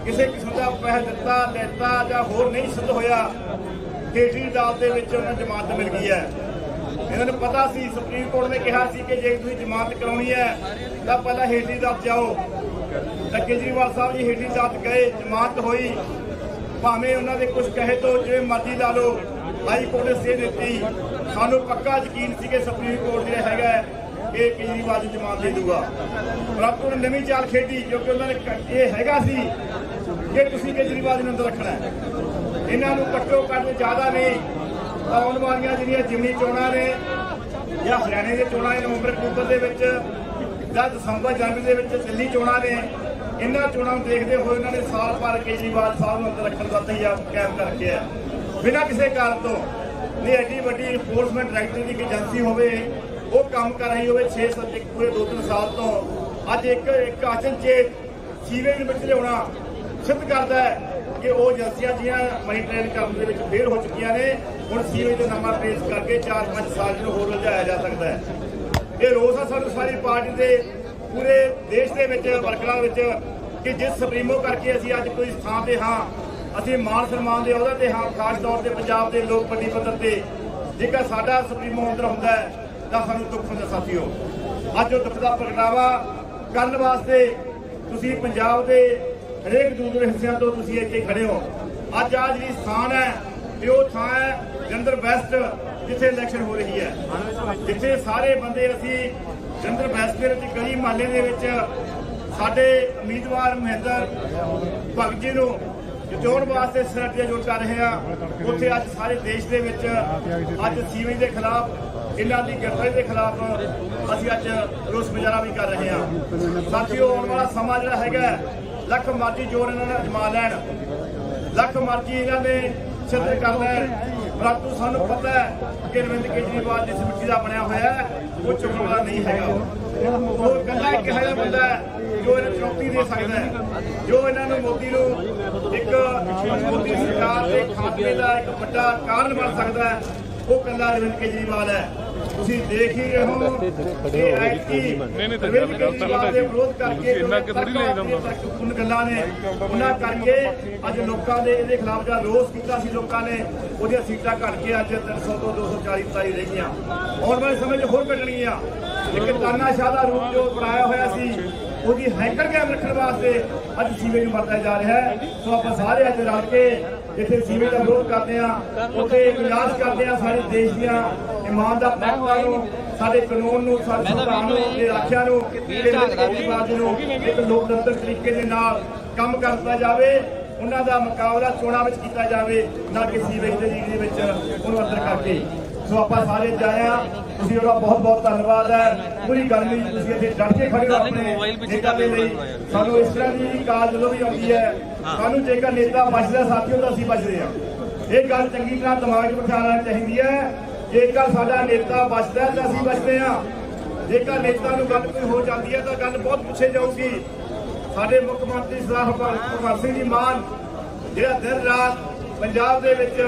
ਕਿਸੇ ਕਿਸਮ ਦਾ ਪੈਸਾ ਦਿੱਤਾ, ਲੈਤਾ ਜਾਂ ਹੋਰ ਨਹੀਂ ਸਿੱਧ ਹੋਇਆ, ਕੇਜਰੀ ਅਦਾਲਤ ਦੇ ਵਿੱਚ ਉਹਨਾਂ ਨੂੰ ਜ਼ਮਾਨਤ ਮਿਲ ਗਈ ਹੈ। ਇਹਨਾਂ ਨੂੰ ਪਤਾ ਸੀ, ਸੁਪਰੀਮ ਕੋਰਟ ਨੇ ਕਿਹਾ ਸੀ ਕਿ ਜੇ ਤੁਸੀਂ ਜ਼ਮਾਨਤ ਕਰਾਉਣੀ ਹੈ, ਤਾਂ ਪਹਿਲਾਂ ਹੇਠਲੀ ਅਦਾਲਤ ਜਾਓ। ਤਾਂ ਕੇਜਰੀਵਾਲ ਸਾਹਿਬ ਜੀ ਹੇਠਲੀ ਅਦਾਲਤ ਗਏ, ਜ਼ਮਾਨਤ ਹੋਈ। ਭਾਵੇਂ ਉਹਨਾਂ ਦੇ ਕੁਝ ਕਹੇ ਤੋਂ ਜਿਵੇਂ ਮਰਜ਼ੀ ਲਾ ਲਓ, ਹਾਈ ਕੋਰਟ ਨੇ ਸੇ ਦਿੱਤੀ। ਸਾਨੂੰ ਪੱਕਾ ਯਕੀਨ ਸੀ ਕਿ ਸੁਪਰੀਮ ਕੋਰਟ ਜਿਹੜਾ ਹੈਗਾ ਇਹ ਕੇਜਰੀਵਾਲ ਦੀ ਜ਼ਮਾਨਤ ਦੇ ਦੂਗਾ। ਪਰੰਤੂ ਉਹਨੇ ਨਵੀਂ ਚਾਲ ਖੇਡੀ, ਕਿਉਂਕਿ ਉਹਨਾਂ ਨੇ ਇਹ ਹੈਗਾ ਸੀ ਜੇ ਤੁਸੀਂ ਕੇਜਰੀਵਾਲ ਨੂੰ ਅੰਦਰ ਰੱਖਣਾ ਹੈ, ਇਹਨਾਂ ਨੂੰ ਘੱਟੋ ਘੱਟ ਜ਼ਿਆਦਾ ਨਹੀਂ ਆਉਣ ਵਾਲੀਆਂ ਜਿਹੜੀਆਂ ਜਿਮਨੀ ਚੋਣਾਂ ਨੇ ਜਾਂ ਹਰਿਆਣੇ ਦੇ ਚੋਣਾਂ ਨੇ, ਨਵੰਬਰ, ਅਕਤੂਬਰ ਦੇ ਵਿੱਚ ਜਾਂ ਦਸੰਬਰ, ਜਨਵਰੀ ਦੇ ਵਿੱਚ ਦਿੱਲੀ ਚੋਣਾਂ ਨੇ, ਇਹਨਾਂ ਚੋਣਾਂ ਨੂੰ ਦੇਖਦੇ ਹੋਏ ਉਹਨਾਂ ਨੇ ਸਾਲ ਭਰ ਕੇਜਰੀਵਾਲ ਸਾਹਿਬ ਨੂੰ ਅੰਦਰ ਰੱਖਣ ਦਾ ਤਈਆ ਕਾਇਮ ਕਰ ਰੱਖਿਆ ਬਿਨਾਂ ਕਿਸੇ ਕਾਰਨ ਤੋਂ ਨਹੀਂ ਐਡੀ ਵੱਡੀ ਇਨਫੋਰਸਮੈਂਟ ਡਾਇਰੈਕਟਰ ਦੀ ਏਜੰਸੀ ਹੋਵੇ, ਉਹ ਕੰਮ ਕਰ ਰਹੀ ਹੋਵੇ 6 7 ਇੱਕ ਪੂਰੇ 2-3 ਸਾਲ ਤੋਂ, ਅੱਜ ਇੱਕ ਇੱਕ ਅਚਨਚੇਤ ਸੀਵੇਜ ਵਿੱਚ ਲਿਆਉਣਾ ਸਿੱਧ ਕਰਦਾ ਹੈ ਕਿ ਉਹ ਏਜੰਸੀਆਂ ਜਿਹੜੀਆਂ ਮਨੀ ਟ੍ਰੇਨ ਕਰਨ ਦੇ ਵਿੱਚ ਫੇਲ ਹੋ ਚੁੱਕੀਆਂ ਨੇ। ਹੁਣ ਸੀਵੇਜ ਦੇ ਨੰਬਰ ਪੇਸ਼ ਕਰਕੇ 4-5 ਸਾਲ ਨੂੰ ਹੋਰ ਲਜਾਇਆ ਜਾ ਸਕਦਾ ਹੈ। ਇਹ ਰੋਸ ਆ ਸਾਨੂੰ ਸਾਰੀ ਪਾਰਟੀ ਦੇ, ਪੂਰੇ ਦੇਸ਼ ਦੇ ਵਿੱਚ, ਵਰਕਰਾਂ ਵਿੱਚ ਕਿ ਜਿਸ ਸੁਪਰੀਮੋ ਕਰਕੇ ਅਸੀਂ ਅੱਜ ਕੋਈ ਥਾਂ ਤੇ ਹਾਂ, ਅਸੀਂ ਮਾਨ ਸਨਮਾਨ ਦੇ ਅਹੁਦੇ ਤੇ ਹਾਂ, ਖਾਸ ਤੌਰ ਤੇ ਪੰਜਾਬ ਦੇ ਲੋਕ ਵੱਡੀ ਪੱਧਰ ਤੇ, ਜੇਕਰ ਸਾਡਾ ਸੁਪਰੀਮੋ ਅੰਦਰ ਹੁੰਦਾ ਤਾਂ ਸਾਨੂੰ ਦੁੱਖ ਹੁੰਦਾ ਸਾਥੀਓ। ਅੱਜ ਉਹ ਦੁੱਖ ਦਾ ਪ੍ਰਗਟਾਵਾ ਕਰਨ ਵਾਸਤੇ ਤੁਸੀਂ ਪੰਜਾਬ ਦੇ ਹਰੇਕ ਦੂਸਰੇ ਹਿੱਸਿਆਂ ਤੋਂ ਤੁਸੀਂ ਇੱਥੇ ਖੜੇ ਹੋ। ਅੱਜ ਆ ਜਿਹੜੀ ਸਥਾਨ ਹੈ, ਇਹ ਉਹ ਥਾਂ ਹੈ ਜੰਦਰ ਵੈਸਟ, ਜਿੱਥੇ ਇਲੈਕਸ਼ਨ ਹੋ ਰਹੀ ਹੈ। ਜਿੱਥੇ ਸਾਰੇ ਬੰਦੇ ਅਸੀਂ ਜੰਦਰ ਵੈਸਟ ਦੇ ਵਿੱਚ ਗਲੀ ਮਹੱਲੇ ਦੇ ਵਿੱਚ ਸਾਡੇ ਉਮੀਦਵਾਰ ਮਹਿੰਦਰ ਭਗਤ ਜੀ ਨੂੰ ਜਿਤਾਉਣ ਵਾਸਤੇ ਸਰਟੀਆਂ ਜੋੜ ਕਰ ਰਹੇ ਆ ਉੱਥੇ ਅੱਜ ਸਾਰੇ ਦੇਸ਼ ਦੇ ਵਿੱਚ ਅੱਜ ਸੀਵੀ ਦੇ ਖਿਲਾਫ, ਇਹਨਾਂ ਦੀ ਗ੍ਰਿਫਤਾਰੀ ਦੇ ਖਿਲਾਫ ਅਸੀਂ ਅੱਜ ਰੋਸ ਮੁਜ਼ਾਹਰਾ ਵੀ ਕਰ ਰਹੇ ਹਾਂ। ਸਾਥੀਓ, ਆਉਣ ਵਾਲਾ ਸਮਾਂ ਜਿਹੜਾ ਹੈਗਾ ਲੱਖ ਮਰਜ਼ੀ ਜੋਰ ਇਹਨਾਂ ਨੇ ਅਜਮਾ ਲੈਣ। ਲੱਖ ਮਰਜ਼ੀ ਇਹਨਾਂ ਨੇ ਛਿੱਤਰ ਕਰ ਲੈਣ। ਪਰੰਤੂ ਸਾਨੂੰ ਪਤਾ ਹੈ ਕਿ ਅਰਵਿੰਦ ਕੇਜਰੀਵਾਲ ਜਿਸ ਮਿੱਟੀ ਦਾ ਬਣਿਆ ਹੋਇਆ ਹੈ, ਉਹ ਚੁੱਕਣ ਨਹੀਂ ਹੈਗਾ। ਉਹ ਗੱਲਾਂ ਕਿਹਾ ਜਿਹਾ ਬੰਦਾ ਹੈ ਜੋ ਇਹਨਾਂ ਚੁਣੌਤੀ ਦੇ ਸਕਦਾ ਹੈ। ਜੋ ਇਹਨਾਂ ਨੂੰ ਮੋਦੀ ਨੂੰ ਇੱਕ ਮੋਦੀ ਸਰਕਾਰ ਦੇ ਖਾਤਮੇ ਦਾ ਇੱਕ ਵੱਡਾ ਕਾਰਨ ਬਣ ਸਕਦਾ ਹੈ, ਉਹ ਇਕੱਲਾ ਅਰਵਿੰਦ ਕੇਜਰੀਵਾਲ ਹੈ। ਤੁਸੀਂ ਦੇਖ ਹੀ ਰਹੇ ਹੋ ਕਿ ਐਤਕੀ ਅਰਵਿੰਦ ਕੇਜਰੀਵਾਲ ਦੇ ਵਿਰੋਧ ਕਰਕੇ ਇੰਨਾ ਕਿ ਥੋੜੀ ਲੈ ਜਾਂਦਾ ਉਨ ਗੱਲਾਂ ਨੇ ਉਹਨਾਂ ਕਰਕੇ ਅੱਜ ਲੋਕਾਂ ਦੇ ਇਹਦੇ ਖਿਲਾਫ ਜਿਹੜਾ ਰੋਸ ਕੀਤਾ ਸੀ ਲੋਕਾਂ ਨੇ ਉਹਦੀਆਂ ਸੀਟਾਂ ਘਟ ਕੇ ਅੱਜ 300 ਤੋਂ 240 ਤਾਈ ਰਹਿ ਗਈਆਂ ਆਉਣ ਵਾਲੇ ਸਮੇਂ 'ਚ ਹੋਰ ਘਟਣਗੀਆਂ ਇੱਕ ਤਾਨਾਸ਼ਾਹ ਦਾ ਰੂਪ ਜੋ ਬਣਾਇਆ ਹੋਇਆ ਸੀ ਉਹਦੀ ਹੈਂਕਰ ਕੈਮ ਰੱਖਣ ਵਾਸਤੇ ਅੱਜ ਸੀਵੇਜ ਨੂੰ ਵਰਤਿਆ ਜਾ ਰਿਹਾ ਹੈ। ਸੋ ਆਪਾਂ ਸਾਰੇ ਅੱਜ ਰਲ ਕੇ ਜਿੱਥੇ ਸੀਵੇਜ ਦਾ ਵਿਰੋਧ ਕਰਦੇ ਆ ਉੱਥੇ ਇਜਲਾਸ ਕਰਦੇ ਆ ਸਾਰੇ ਦੇਸ਼ ਦੀਆਂ ਇਮਾਨਦਾਰ ਤਾਕਤਾਂ ਨੂੰ ਸਾਡੇ ਕਾਨੂੰਨ ਨੂੰ ਸਾਡੇ ਸੰਵਿਧਾਨ ਨੂੰ ਤੇ ਰਾਖਿਆ ਨੂੰ ਤੇ ਜੀ ਨੂੰ ਇੱਕ ਲੋਕਤੰਤਰ ਤਰੀਕੇ ਦੇ ਨਾਲ ਕੰਮ ਕਰਦਾ ਜਾਵੇ ਉਹਨਾਂ ਦਾ ਮੁਕਾਬਲਾ ਚੋਣਾਂ ਵਿੱਚ ਕੀਤਾ ਜਾਵੇ ਨਾ ਕਿ ਸੀਵੇਜ ਦੇ ਵਿੱਚ ਉਹਨੂੰ ਅੰਦਰ ਕਰਕੇ। ਸੋ ਆਪਾਂ ਸਾਰੇ ਜਾਇਆ ਤੁਸੀਂ ਉਹਦਾ ਬਹੁਤ ਬਹੁਤ ਧੰਨਵਾਦ ਹੈ। ਪੂਰੀ ਗਰਮੀ 'ਚ ਤੁਸੀਂ ਇੱਥੇ ਡਟ ਕੇ ਖੜੇ ਹੋ ਆਪਣੇ ਨੇਤਾ ਦੇ ਲਈ। ਸਾਨੂੰ ਇਸ ਤਰ੍ਹਾਂ ਦੀ ਕਾਲ ਜਦੋਂ ਵੀ ਆਉਂਦੀ ਹੈ ਸਾਨੂੰ ਜੇਕਰ ਨੇਤਾ ਬਚਦਾ ਸਾਥੀਓ ਤਾਂ ਅਸੀਂ ਬਚਦੇ ਹਾਂ। ਇਹ ਗੱਲ ਚੰਗੀ ਤਰ੍ਹਾਂ ਦਿਮਾਗ 'ਚ ਬਿਠਾ ਲੈਣੀ ਚਾਹੀਦੀ ਹੈ। ਜੇਕਰ ਸਾਡਾ ਨੇਤਾ ਬਚਦਾ ਤਾਂ ਅਸੀਂ ਬਚਦੇ ਹਾਂ। ਜੇਕਰ ਨੇਤਾ ਨੂੰ ਗੱਲ ਕੋਈ ਹੋ ਜਾਂਦੀ ਹੈ ਤਾਂ ਗੱਲ ਬਹੁਤ ਪਿੱਛੇ ਜਾਊਗੀ। ਸਾਡੇ ਮੁੱਖ ਮੰਤਰੀ ਸਰਦਾਰ ਭਗਵੰਤ ਸਿੰਘ ਜੀ ਮਾਨ ਜਿਹੜਾ ਦਿਨ ਰਾਤ ਪੰਜਾਬ ਦੇ ਵਿੱਚ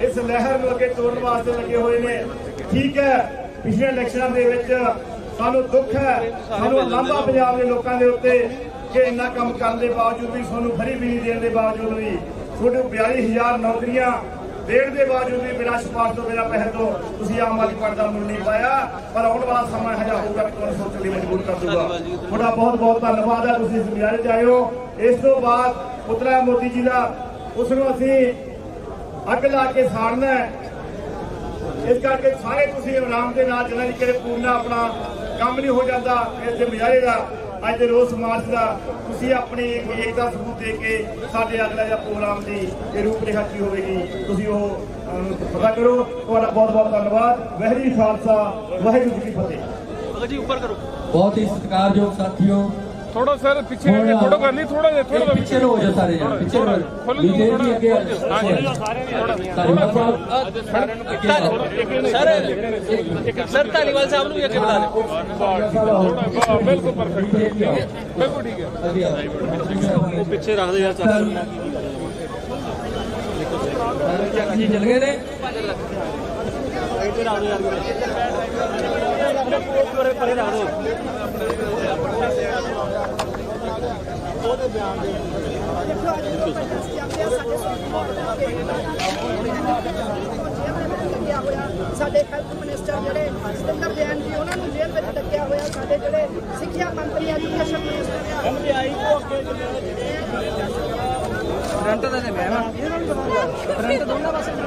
ਇਸ ਲਹਿਰ ਨੂੰ ਅੱਗੇ ਤੋੜਨ ਵਾਸਤੇ ਲੱਗੇ ਹੋਏ ਨੇ। ਠੀਕ ਹੈ, ਪਿਛਲੇ ਇਲੈਕਸ਼ਨਾਂ ਦੇ ਵਿੱਚ ਸਾਨੂੰ ਦੁੱਖ ਹੈ, ਸਾਨੂੰ ਲਾਂਭਾ ਪੰਜਾਬ ਦੇ ਲੋਕਾਂ ਦੇ ਉੱਤੇ ਕਿ ਇੰਨਾ ਕੰਮ ਕਰਨ ਦੇ ਬਾਵਜੂਦ ਵੀ ਸਾਨੂੰ ਫਰੀ ਬਿਜਲੀ ਦੇਣ ਦੇ ਬਾਵਜੂਦ ਵੀ ਤੁਹਾਡੇ 42000 ਨੌਕਰੀਆਂ ਦੇਣ ਦੇ ਬਾਵਜੂਦ ਵੀ ਬਿਨਾਂ ਸਿਫਾਰਸ਼ ਤੋਂ, ਬਿਨਾਂ ਪਹਿਲ ਤੋਂ ਤੁਸੀਂ ਆਮ ਆਦਮੀ ਪਾਰਟੀ ਦਾ ਮੁੱਲ ਨਹੀਂ ਪਾਇਆ। ਪਰ ਆਉਣ ਵਾਲਾ ਸਮਾਂ ਹਜਾ ਹੋਊਗਾ ਕਿ ਤੁਹਾਨੂੰ ਸੋਚਣ ਲਈ ਮਜਬੂਰ ਕਰ ਦੂਗਾ ਤੁਹਾਡਾ ਬਹੁਤ ਬਹੁਤ ਧੰਨਵਾਦ ਹੈ, ਤੁਸੀਂ ਇਸ ਮੁਜ਼ਾਹਰੇ 'ਚ ਆਇਓ ਇਸ ਤੋਂ ਬਾਅਦ ਪੁੱਤਰਾ ਮੋਦੀ ਜੀ ਦਾ, ਉਸ ਨੂੰ ਅਸੀਂ ਅੱਗ ਲਾ ਕੇ ਸਾੜਨਾ ਹੈ। ਇਸ ਕਰਕੇ ਸਾਰੇ ਤੁਸੀਂ ਆਰਾਮ ਦੇ ਨਾਲ ਜਿਨ੍ਹਾਂ ਦੀ ਕਿਹੜੇ ਪੂਰਨਾ ਆਪਣਾ ਕੰਮ ਨਹੀਂ ਹੋ ਜਾਂਦਾ ਇਸ ਦੇ ਮੁਜ਼ਾਹਰੇ ਦਾ ਅੱਜ ਦੇ ਰੋਸ ਮਾਰਚ ਦਾ ਤੁਸੀਂ ਆਪਣੀ ਏਕਤਾ ਸਬੂਤ ਦੇ ਕੇ ਸਾਡੇ ਅਗਲਾ ਜਿਹੜਾ ਪ੍ਰੋਗਰਾਮ ਦੀ ਇਹ ਰੂਪਰੇਖਾ ਕੀ ਹੋਵੇਗੀ ਤੁਸੀਂ ਉਹ ਪਤਾ ਕਰੋ। ਤੁਹਾਡਾ ਬਹੁਤ ਬਹੁਤ ਧੰਨਵਾਦ। ਵਾਹਿਗੁਰੂ ਜੀ ਕਾ ਖਾਲਸਾ ਵਾਹਿਗੁਰੂ ਜੀ ਕੀ ਫਤਿਹ। ਬਹੁਤ ਹੀ ਸਤਿਕਾਰਯੋਗ ਸਾਥੀਓ ਥੋੜਾ ਸਰ ਪਿੱਛੇ ਹੋ ਕੇ ਫੋਟੋ ਕਰਨੀ ਥੋੜਾ ਜਿਹਾ ਥੋੜਾ ਪਿੱਛੇ ਨੂੰ ਹੋ ਜਾ ਸਾਰੇ ਜਣੇ ਪਿੱਛੇ ਨੂੰ ਖੁੱਲ੍ਹ ਨੀਚੇ ਜਾਓ ਜੀ ਅੱਗੇ ਸਾਹਿਬ ਸਰ ਧਾਲੀਵਾਲ ਸਾਹਿਬ ਨੂੰ ਵੀ ਅੱਗੇ ਬੁਲਾ ਥੋੜਾ ਬਿਲਕੁਲ ਪਰਫੈਕਟ ਬਿਲਕੁਲ ਠੀਕ ਹੈ। ਵਧੀਆ। ਪਿੱਛੇ ਰੱਖ ਦੇ ਯਾਰ ਚੱਕ ਜੀ ਚਲ ਗਏ ਨੇ। ਸਾਡੇ ਹੈਲਥ ਮਿਨਿਸਟਰ ਜਿਹੜੇ ਸਤਿੰਦਰ ਜੈਨ ਜੀ ਉਹਨਾਂ ਨੂੰ ਜੇਲ੍ਹ ਵਿੱਚ ਡੱਕਿਆ ਹੋਇਆ ਸਾਡੇ ਜਿਹੜੇ ਸਿੱਖਿਆ ਮੰਤਰੀ ਐਜੂਕੇਸ਼ਨ ਮਿਨਿਸਟਰ ਆ ਐਮਬੀਆਈ ਕੋ ਅੱਗੇ ਕਰੰਟ ਦਾ ਮੈਂ ਕਰੰਟ ਦੋਨਾਂ ਪਾਸੇ ਨੇ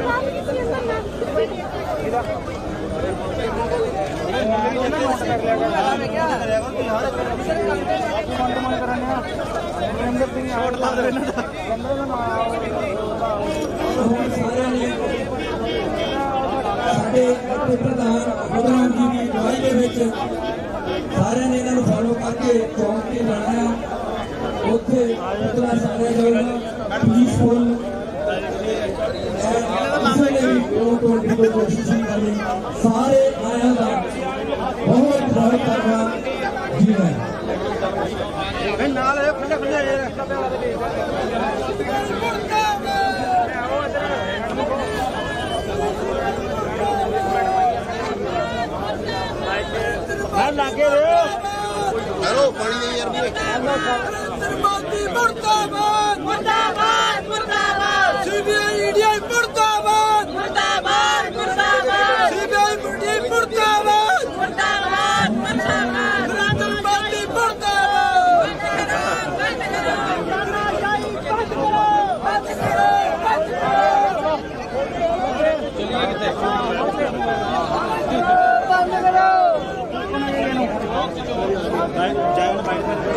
ਸਾਡੇ ਇੱਥੇ ਪ੍ਰਧਾਨ ਪ੍ਰਧਾਨ ਜੀ ਦੀ ਅਗਵਾਈ ਦੇ ਵਿੱਚ ਸਾਰਿਆਂ ਨੇ ਇਹਨਾਂ ਨੂੰ ਫੋਲੋ ਕਰਕੇ ਚੌਂਕ ਤੇ ਜਾਣਾ ਹੈ ਉੱਥੇ ਪੁਤਲਾ ਸਾਰੇ ਜੋ ਪੀਸਫੁਲ ਕਿਸੇ ਨੇ ਕੋਸ਼ਿਸ਼ ਕਰਨੀ ਸਾਰੇ ਆਇਆਂ ਦਾ ਬਹੁਤ ਬਹੁਤ ਧੰਨਵਾਦ ਜੀ ਮੈਂ ਮੁਰਦਾਬਾਦ ਮੁਰਦਾਬਾਦ ਮੁਰਦਾਬਾਦ ਸੀਬੀਆਈ ਇੰਡੀਆ ਮੁਰਦਾਬਾਦ ਮੁਰਦਾਬਾਦ ਮੁਰਦਾਬਾਦ ਸੀਬੀਆਈ ਇੰਡੀਆ ਮੁਰਦਾਬਾਦ ਮੁਰਦਾਬਾਦ ਮੁਰਦਾਬਾਦ ਨਰਿੰਦਰ ਮੋਦੀ ਮੁਰਦਾਬਾਦ ਬੰਦ ਕਰੋ ਬੰਦ ਕਰੋ ਬੰਦ ਕਰੋ ਬੰਦ ਕਰੋ ਬੰਦ ਕਰੋ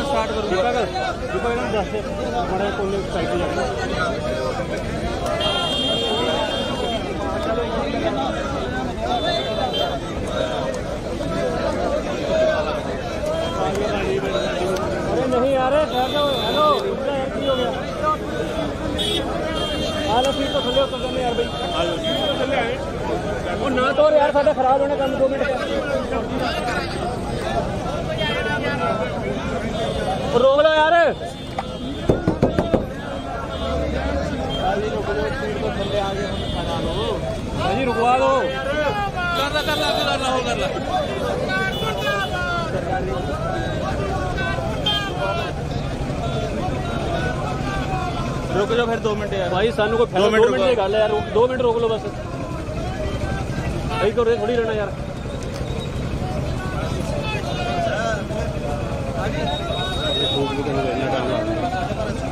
ਸਟਾਰਟ ਕਰੋ ਦੀਪਕ ਦੀਪਕ ਇਹਨਾਂ ਨੂੰ ਦੱਸ ਦੇ ਬੜਾ ਸਾਈਡ ਤੇ ਜਾਣਾ ਅਰੇ ਨਹੀਂ ਯਾਰ ਠਹਿਰ ਜਾਓ ਹੈਲੋ ਰੁਕ ਜਾ ਯਾਰ ਕੀ ਹੋ ਗਿਆ ਆ ਲੈ ਸੀਟ ਤੋਂ ਥੱਲੇ ਉਤਰ ਜਾਂਦੇ ਯਾਰ ਬਈ ਆ ਜਾਓ ਸੀਟ ਤੋਂ ਥੱਲੇ ਆਏ ਉਹ ਨਾ ਤੋਰ ਯਾਰ ਸਾਡਾ ਖਰਾਬ ਹੋਣਾ ਕੰਮ 2 ਮਿੰਟ ਉਹ ਰੋਕ ਲਓ ਯਾਰ ਭਾਜੀ ਰੁਕਵਾ ਦਿਓ ਕਰ ਲੈ ਕਰ ਲੈ ਕਰ ਲੈ ਹੋ ਕਰ ਲੈ ਰੁਕ ਜਾਓ ਫਿਰ 2 ਮਿੰਟ ਯਾਰ ਭਾਈ ਸਾਨੂੰ ਕੋਈ ਫਾਇਦਾ ਦੋ ਮਿੰਟ 2 ਮਿੰਟ ਦੀ ਗੱਲ ਹੈ ਯਾਰ। 2 ਮਿੰਟ ਰੋਕ ਲਓ ਬਸ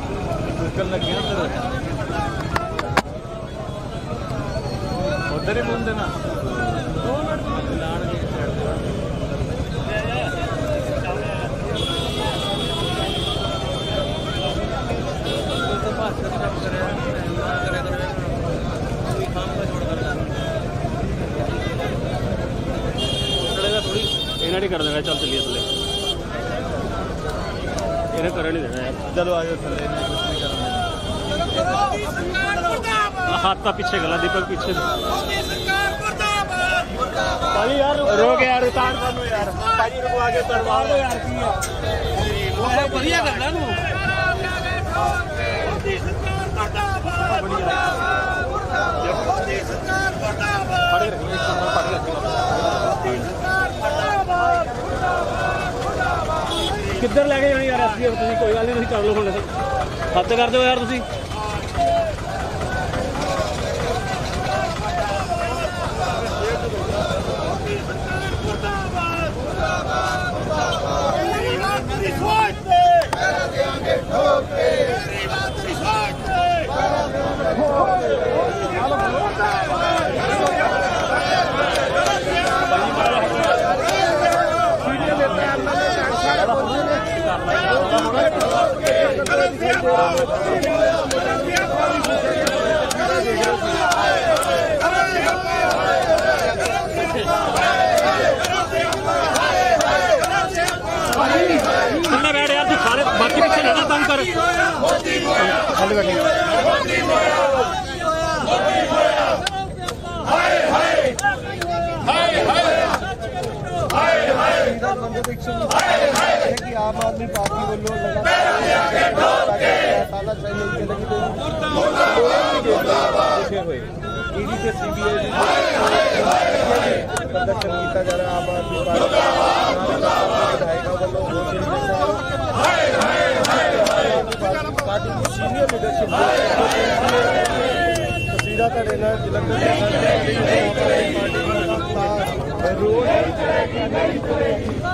ਐਂ ਕਰਦੇ ਥੋੜੀ ਰਹਿਣਾ ਯਾਰ ਉਧਰ ਹੀ ਮੁੰਡੇ ਨਾ ਥੋੜੀ ਇਹਨਾਂ ਨੇ ਕਰ ਦੇਣਾ? ਚੱਲ ਚੱਲੀਏ ਥੱਲੇ। ਇਹਨੇ ਕਰਨ ਨਹੀਂ ਦੇਣਾ ਯਾਰ ਚਲੋ ਆ ਜਾਓ ਥੱਲੇ ਇਹਨੇ ਕੁਝ ਨਹੀਂ ਕਰਨਾ ਹੱਥ ਤਾਂ ਪਿੱਛੇ ਗਲਾ ਦੀਪਕ ਪਿੱਛੇ। ਭਾਜੀ ਯਾਰ ਰੁਕ। ਯਾਰ ਉਤਾਰ ਸਾਨੂੰ ਯਾਰ। ਭਾਜੀ ਰੁਕਵਾ ਕੇ ਉਤਾਰਵਾ ਦਿਓ ਯਾਰ ਕੀ ਆ। ਉਹ ਵਧੀਆ ਕਰਦਾ ਨੂੰ ਫੜੇ ਰੱਖੋ ਇੱਕ ਨੰਬਰ ਫੜ ਰੱਖੋ ਕਿੱਧਰ ਲੈ ਕੇ ਜਾਣੀ ਯਾਰ ਐਸਪੀਐਫ ਤੁਸੀਂ, ਕੋਈ ਗੱਲ ਨਹੀਂ ਤੁਸੀਂ ਕਰ ਲਓ ਹੁਣ। ਹੱਥ ਕਰ ਦਿਓ ਯਾਰ ਤੁਸੀਂ। ਥੱਲੇ ਬੈਠ ਯਾਰ ਤੂੰ ਸਾਰੇ ਬਾਕੀ ਪਿੱਛੇ ਨਾ ਕਰ ਥੱਲੇ ਬੈਠ ਕਿ ਆਮ ਆਦਮੀ ਪਾਰਟੀ ਵੱਲੋਂ ਲਗਾਤਾਰ ਤਾਲਾਸ਼ਾਹੀ ਹੋਈ ਚੱਲੇਗੀ ਤੇ ਹੋਏ। ਈਡੀ ਤੇ ਸੀਬੀਆਈ ਦੀ ਪ੍ਰਦਰਸ਼ਨ ਕੀਤਾ ਜਾ ਰਿਹਾ ਆਮ ਆਦਮੀ ਪਾਰਟੀ ਵਿਧਾਇਕਾਂ ਵੱਲੋਂ ਹੋਰ ਜਿਹੜੀ ਪਾਰਟੀ ਦੀ ਸੀਨੀਅਰ ਲੀਡਰਸ਼ਿਪ ਤਸਵੀਰਾਂ ਤੁਹਾਡੇ ਨਾਲ रोड नहीं चलेगी नहीं चलेगी